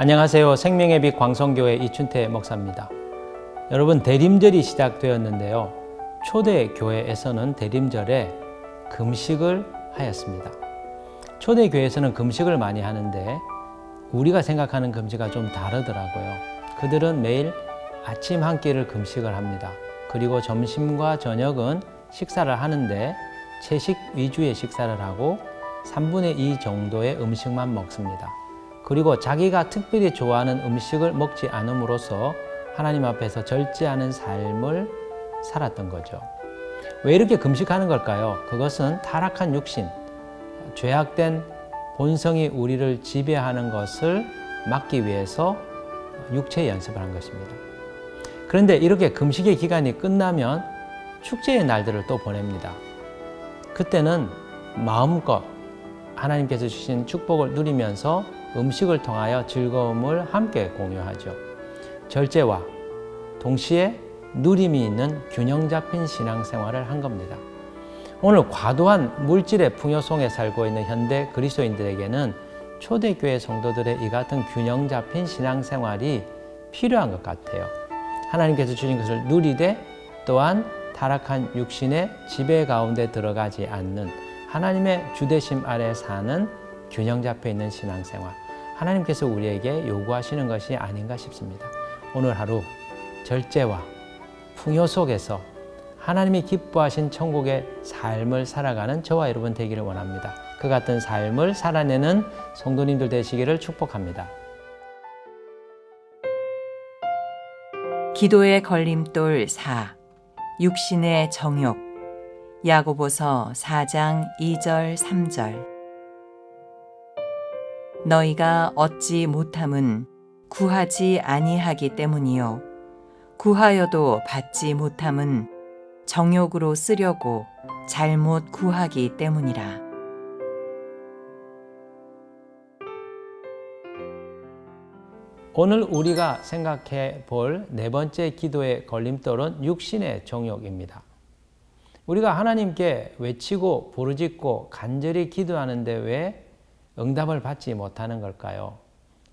안녕하세요. 생명의 빛 광성교회 이춘태 목사입니다. 여러분 대림절이 시작되었는데요. 초대 교회에서는 대림절에 금식을 하였습니다. 초대 교회에서는 금식을 많이 하는데 우리가 생각하는 금식과 좀 다르더라고요. 그들은 매일 아침 한 끼를 금식을 합니다. 그리고 점심과 저녁은 식사를 하는데 채식 위주의 식사를 하고 3분의 2 정도의 음식만 먹습니다. 그리고 자기가 특별히 좋아하는 음식을 먹지 않음으로써 하나님 앞에서 절제하는 삶을 살았던 거죠. 왜 이렇게 금식하는 걸까요? 그것은 타락한 육신, 죄악된 본성이 우리를 지배하는 것을 막기 위해서 육체 연습을 한 것입니다. 그런데 이렇게 금식의 기간이 끝나면 축제의 날들을 또 보냅니다. 그때는 마음껏 하나님께서 주신 축복을 누리면서 음식을 통하여 즐거움을 함께 공유하죠. 절제와 동시에 누림이 있는 균형 잡힌 신앙생활을 한 겁니다. 오늘 과도한 물질의 풍요성에 살고 있는 현대 그리스도인들에게는 초대교회 성도들의 이 같은 균형 잡힌 신앙생활이 필요한 것 같아요. 하나님께서 주신 것을 누리되 또한 타락한 육신의 지배 가운데 들어가지 않는 하나님의 주대심 아래 사는 균형 잡혀 있는 신앙생활. 하나님께서 우리에게 요구하시는 것이 아닌가 싶습니다. 오늘 하루 절제와 풍요 속에서 하나님이 기뻐하신 천국의 삶을 살아가는 저와 여러분 되기를 원합니다. 그 같은 삶을 살아내는 성도님들 되시기를 축복합니다. 기도의 걸림돌 4. 육신의 정욕. 야고보서 4장 2절 3절. 너희가 얻지 못함은 구하지 아니하기 때문이요 구하여도 받지 못함은 정욕으로 쓰려고 잘못 구하기 때문이라. 오늘 우리가 생각해 볼 네 번째 기도의 걸림돌은 육신의 정욕입니다. 우리가 하나님께 외치고 부르짖고 간절히 기도하는데 왜 응답을 받지 못하는 걸까요?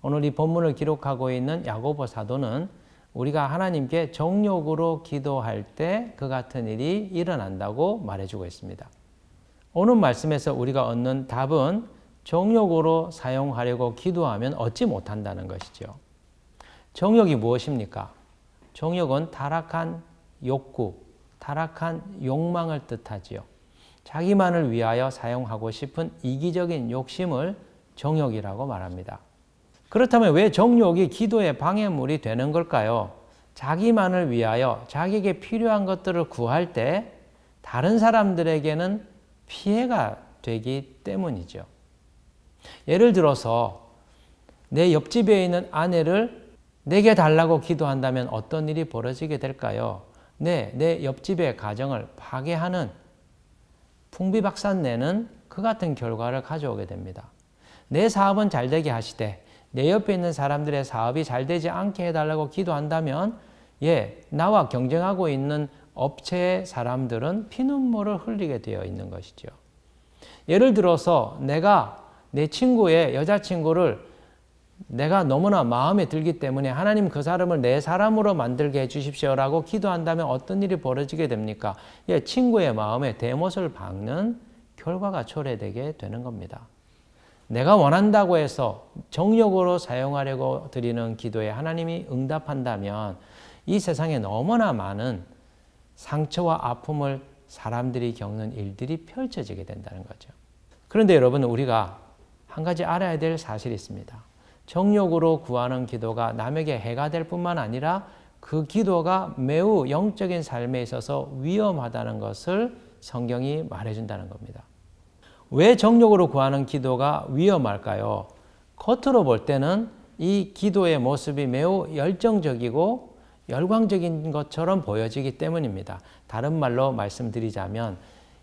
오늘 이 본문을 기록하고 있는 야고보 사도는 우리가 하나님께 정욕으로 기도할 때 그 같은 일이 일어난다고 말해주고 있습니다. 오늘 말씀에서 우리가 얻는 답은 정욕으로 사용하려고 기도하면 얻지 못한다는 것이죠. 정욕이 무엇입니까? 정욕은 타락한 욕구, 타락한 욕망을 뜻하지요. 자기만을 위하여 사용하고 싶은 이기적인 욕심을 정욕이라고 말합니다. 그렇다면 왜 정욕이 기도의 방해물이 되는 걸까요? 자기만을 위하여 자기에게 필요한 것들을 구할 때 다른 사람들에게는 피해가 되기 때문이죠. 예를 들어서 내 옆집에 있는 아내를 내게 달라고 기도한다면 어떤 일이 벌어지게 될까요? 네, 내 옆집의 가정을 파괴하는 풍비박산내는 그 같은 결과를 가져오게 됩니다. 내 사업은 잘 되게 하시되 내 옆에 있는 사람들의 사업이 잘 되지 않게 해달라고 기도한다면 예, 나와 경쟁하고 있는 업체의 사람들은 피눈물을 흘리게 되어 있는 것이죠. 예를 들어서 내가 내 친구의 여자친구를 내가 너무나 마음에 들기 때문에 하나님 그 사람을 내 사람으로 만들게 해주십시오라고 기도한다면 어떤 일이 벌어지게 됩니까? 예, 친구의 마음에 대못을 박는 결과가 초래되게 되는 겁니다. 내가 원한다고 해서 정력으로 사용하려고 드리는 기도에 하나님이 응답한다면 이 세상에 너무나 많은 상처와 아픔을 사람들이 겪는 일들이 펼쳐지게 된다는 거죠. 그런데 여러분, 우리가 한 가지 알아야 될 사실이 있습니다. 정욕으로 구하는 기도가 남에게 해가 될 뿐만 아니라 그 기도가 매우 영적인 삶에 있어서 위험하다는 것을 성경이 말해준다는 겁니다. 왜 정욕으로 구하는 기도가 위험할까요? 겉으로 볼 때는 이 기도의 모습이 매우 열정적이고 열광적인 것처럼 보여지기 때문입니다. 다른 말로 말씀드리자면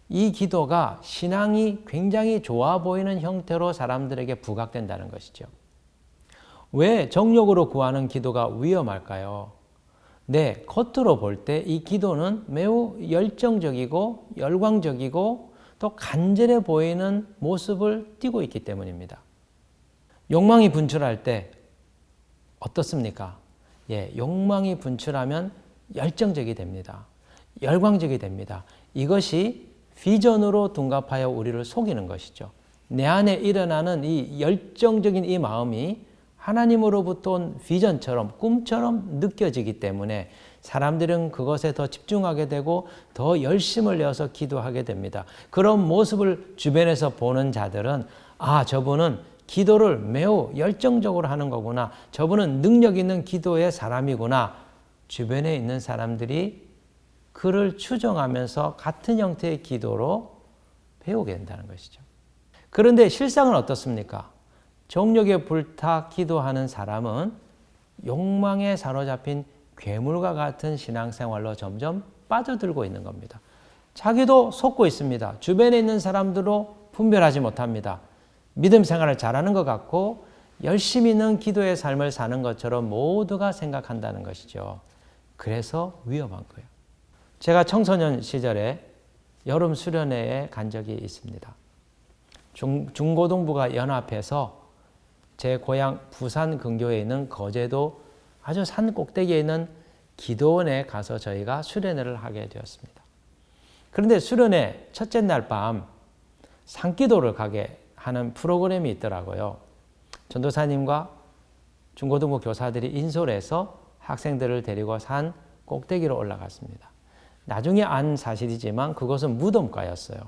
이 기도가 신앙이 굉장히 좋아 보이는 형태로 사람들에게 부각된다는 것이죠. 왜 정욕으로 구하는 기도가 위험할까요? 네, 겉으로 볼 때 이 기도는 매우 열정적이고 열광적이고 또 간절해 보이는 모습을 띠고 있기 때문입니다. 욕망이 분출할 때 어떻습니까? 예, 욕망이 분출하면 열정적이 됩니다. 열광적이 됩니다. 이것이 비전으로 둔갑하여 우리를 속이는 것이죠. 내 안에 일어나는 이 열정적인 이 마음이 하나님으로부터 온 비전처럼 꿈처럼 느껴지기 때문에 사람들은 그것에 더 집중하게 되고 더 열심을 내어서 기도하게 됩니다. 그런 모습을 주변에서 보는 자들은 아, 저분은 기도를 매우 열정적으로 하는 거구나. 저분은 능력 있는 기도의 사람이구나. 주변에 있는 사람들이 그를 추정하면서 같은 형태의 기도로 배우게 된다는 것이죠. 그런데 실상은 어떻습니까? 정욕에 불타 기도하는 사람은 욕망에 사로잡힌 괴물과 같은 신앙생활로 점점 빠져들고 있는 겁니다. 자기도 속고 있습니다. 주변에 있는 사람들로 분별하지 못합니다. 믿음 생활을 잘하는 것 같고 열심히 있는 기도의 삶을 사는 것처럼 모두가 생각한다는 것이죠. 그래서 위험한 거예요. 제가 청소년 시절에 여름 수련회에 간 적이 있습니다. 중, 중고등부가 연합해서 제 고향 부산 근교에 있는 거제도 아주 산 꼭대기에 있는 기도원에 가서 저희가 수련회를 하게 되었습니다. 그런데 수련회 첫째 날 밤 산기도를 가게 하는 프로그램이 있더라고요. 전도사님과 중고등부 교사들이 인솔해서 학생들을 데리고 산 꼭대기로 올라갔습니다. 나중에 안 사실이지만 그것은 무덤가였어요.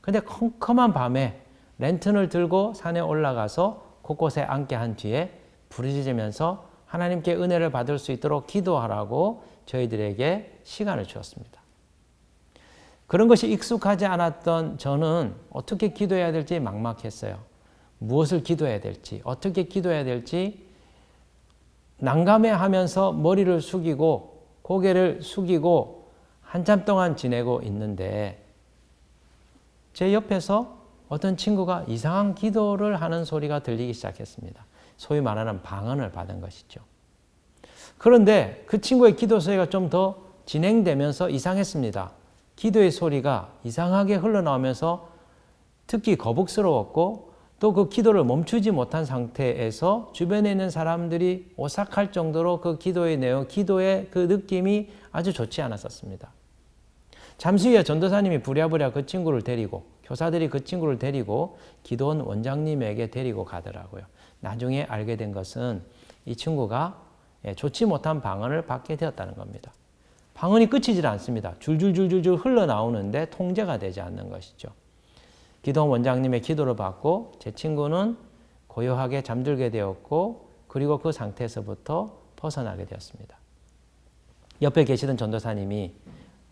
근데 컴컴한 밤에 랜턴을 들고 산에 올라가서 곳곳에 앉게 한 뒤에 부르짖으면서 하나님께 은혜를 받을 수 있도록 기도하라고 저희들에게 시간을 주었습니다. 그런 것이 익숙하지 않았던 저는 어떻게 기도해야 될지 막막했어요. 무엇을 기도해야 될지, 어떻게 기도해야 될지 난감해 하면서 머리를 숙이고 고개를 숙이고 한참 동안 지내고 있는데 제 옆에서 어떤 친구가 이상한 기도를 하는 소리가 들리기 시작했습니다. 소위 말하는 방언을 받은 것이죠. 그런데 그 친구의 기도 소리가 좀 더 진행되면서 이상했습니다. 기도의 소리가 이상하게 흘러나오면서 특히 거북스러웠고 또 그 기도를 멈추지 못한 상태에서 주변에 있는 사람들이 오싹할 정도로 그 기도의 내용, 기도의 그 느낌이 아주 좋지 않았었습니다. 잠시 후에 전도사님이 부랴부랴 그 친구를 데리고 교사들이 그 친구를 데리고 기도원 원장님에게 데리고 가더라고요. 나중에 알게 된 것은 이 친구가 예, 좋지 못한 방언을 받게 되었다는 겁니다. 방언이 끝이질 않습니다. 줄줄줄줄줄 흘러나오는데 통제가 되지 않는 것이죠. 기도원 원장님의 기도를 받고 제 친구는 고요하게 잠들게 되었고 그리고 그 상태에서부터 벗어나게 되었습니다. 옆에 계시던 전도사님이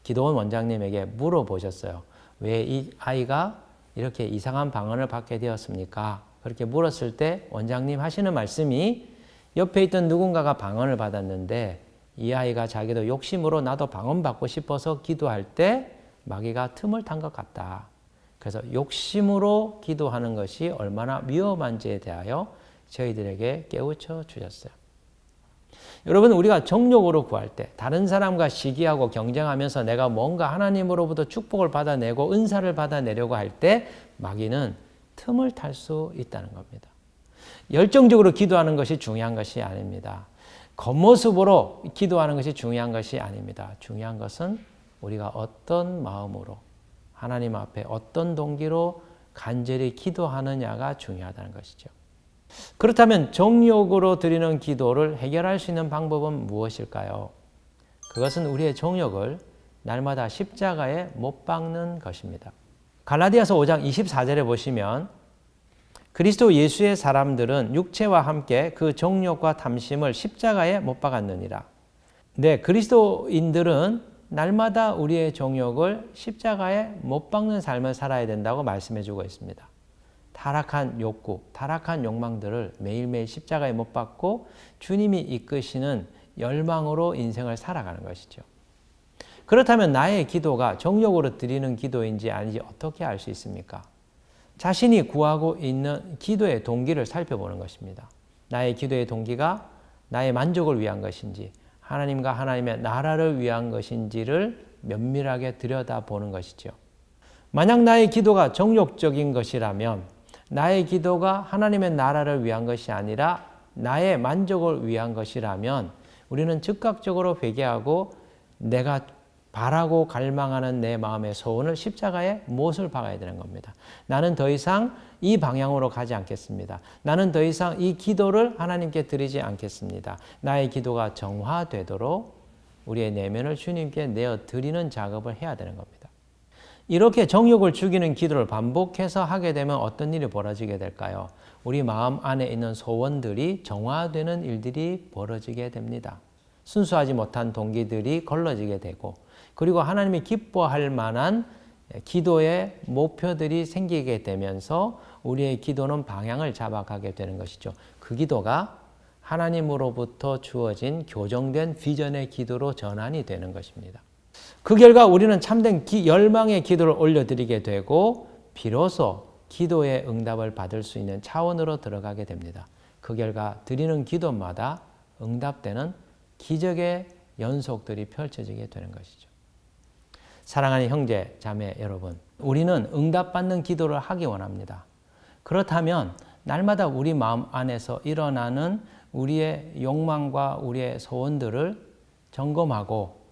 기도원 원장님에게 물어보셨어요. 왜 이 아이가 이렇게 이상한 방언을 받게 되었습니까? 그렇게 물었을 때 원장님 하시는 말씀이 옆에 있던 누군가가 방언을 받았는데 이 아이가 자기도 욕심으로 나도 방언 받고 싶어서 기도할 때 마귀가 틈을 탄 것 같다. 그래서 욕심으로 기도하는 것이 얼마나 위험한지에 대하여 저희들에게 깨우쳐 주셨어요. 여러분 우리가 정욕으로 구할 때 다른 사람과 시기하고 경쟁하면서 내가 뭔가 하나님으로부터 축복을 받아내고 은사를 받아내려고 할 때 마귀는 틈을 탈 수 있다는 겁니다. 열정적으로 기도하는 것이 중요한 것이 아닙니다. 겉모습으로 기도하는 것이 중요한 것이 아닙니다. 중요한 것은 우리가 어떤 마음으로 하나님 앞에 어떤 동기로 간절히 기도하느냐가 중요하다는 것이죠. 그렇다면 정욕으로 드리는 기도를 해결할 수 있는 방법은 무엇일까요? 그것은 우리의 정욕을 날마다 십자가에 못 박는 것입니다. 갈라디아서 5장 24절에 보시면 그리스도 예수의 사람들은 육체와 함께 그 정욕과 탐심을 십자가에 못 박았느니라. 네, 그리스도인들은 날마다 우리의 정욕을 십자가에 못 박는 삶을 살아야 된다고 말씀해 주고 있습니다. 타락한 욕구, 타락한 욕망들을 매일매일 십자가에 못 박고 주님이 이끄시는 열망으로 인생을 살아가는 것이죠. 그렇다면 나의 기도가 정욕으로 드리는 기도인지 아닌지 어떻게 알 수 있습니까? 자신이 구하고 있는 기도의 동기를 살펴보는 것입니다. 나의 기도의 동기가 나의 만족을 위한 것인지 하나님과 하나님의 나라를 위한 것인지를 면밀하게 들여다보는 것이죠. 만약 나의 기도가 정욕적인 것이라면 나의 기도가 하나님의 나라를 위한 것이 아니라 나의 만족을 위한 것이라면 우리는 즉각적으로 회개하고 내가 바라고 갈망하는 내 마음의 소원을 십자가에 못을 박아야 되는 겁니다. 나는 더 이상 이 방향으로 가지 않겠습니다. 나는 더 이상 이 기도를 하나님께 드리지 않겠습니다. 나의 기도가 정화되도록 우리의 내면을 주님께 내어 드리는 작업을 해야 되는 겁니다. 이렇게 정욕을 죽이는 기도를 반복해서 하게 되면 어떤 일이 벌어지게 될까요? 우리 마음 안에 있는 소원들이 정화되는 일들이 벌어지게 됩니다. 순수하지 못한 동기들이 걸러지게 되고 그리고 하나님이 기뻐할 만한 기도의 목표들이 생기게 되면서 우리의 기도는 방향을 잡아가게 되는 것이죠. 그 기도가 하나님으로부터 주어진 교정된 비전의 기도로 전환이 되는 것입니다. 그 결과 우리는 참된 기, 열망의 기도를 올려드리게 되고 비로소 기도의 응답을 받을 수 있는 차원으로 들어가게 됩니다. 그 결과 드리는 기도마다 응답되는 기적의 연속들이 펼쳐지게 되는 것이죠. 사랑하는 형제, 자매 여러분, 우리는 응답받는 기도를 하기 원합니다. 그렇다면 날마다 우리 마음 안에서 일어나는 우리의 욕망과 우리의 소원들을 점검하고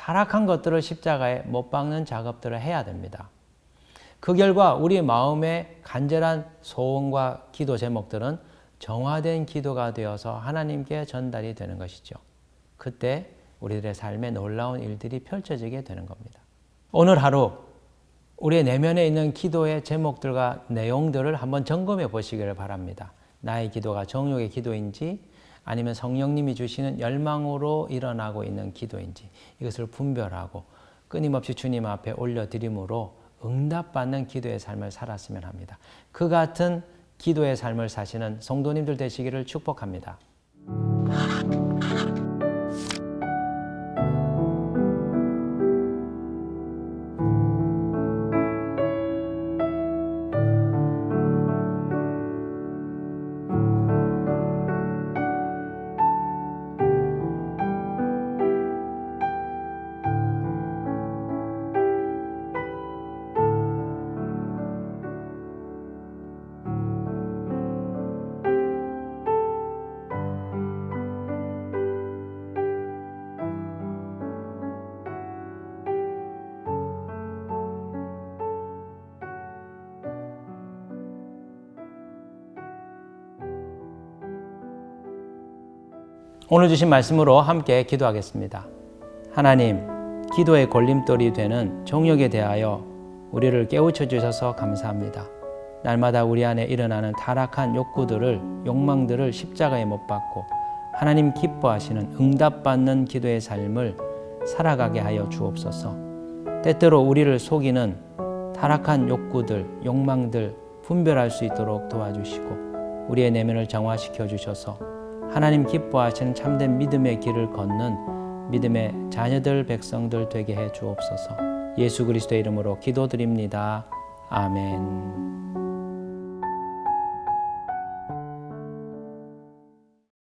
타락한 것들을 십자가에 못 박는 작업들을 해야 됩니다. 그 결과 우리 마음의 간절한 소원과 기도 제목들은 정화된 기도가 되어서 하나님께 전달이 되는 것이죠. 그때 우리들의 삶에 놀라운 일들이 펼쳐지게 되는 겁니다. 오늘 하루 우리의 내면에 있는 기도의 제목들과 내용들을 한번 점검해 보시기를 바랍니다. 나의 기도가 정욕의 기도인지 아니면 성령님이 주시는 열망으로 일어나고 있는 기도인지 이것을 분별하고 끊임없이 주님 앞에 올려드림으로 응답받는 기도의 삶을 살았으면 합니다. 그 같은 기도의 삶을 사시는 성도님들 되시기를 축복합니다. 오늘 주신 말씀으로 함께 기도하겠습니다. 하나님, 기도의 걸림돌이 되는 정욕에 대하여 우리를 깨우쳐 주셔서 감사합니다. 날마다 우리 안에 일어나는 타락한 욕구들을, 욕망들을 십자가에 못 박고 하나님 기뻐하시는 응답받는 기도의 삶을 살아가게 하여 주옵소서. 때때로 우리를 속이는 타락한 욕구들, 욕망들 분별할 수 있도록 도와주시고 우리의 내면을 정화시켜 주셔서 하나님 기뻐하시는 참된 믿음의 길을 걷는 믿음의 자녀들 백성들 되게 해 주옵소서. 예수 그리스도의 이름으로 기도드립니다. 아멘.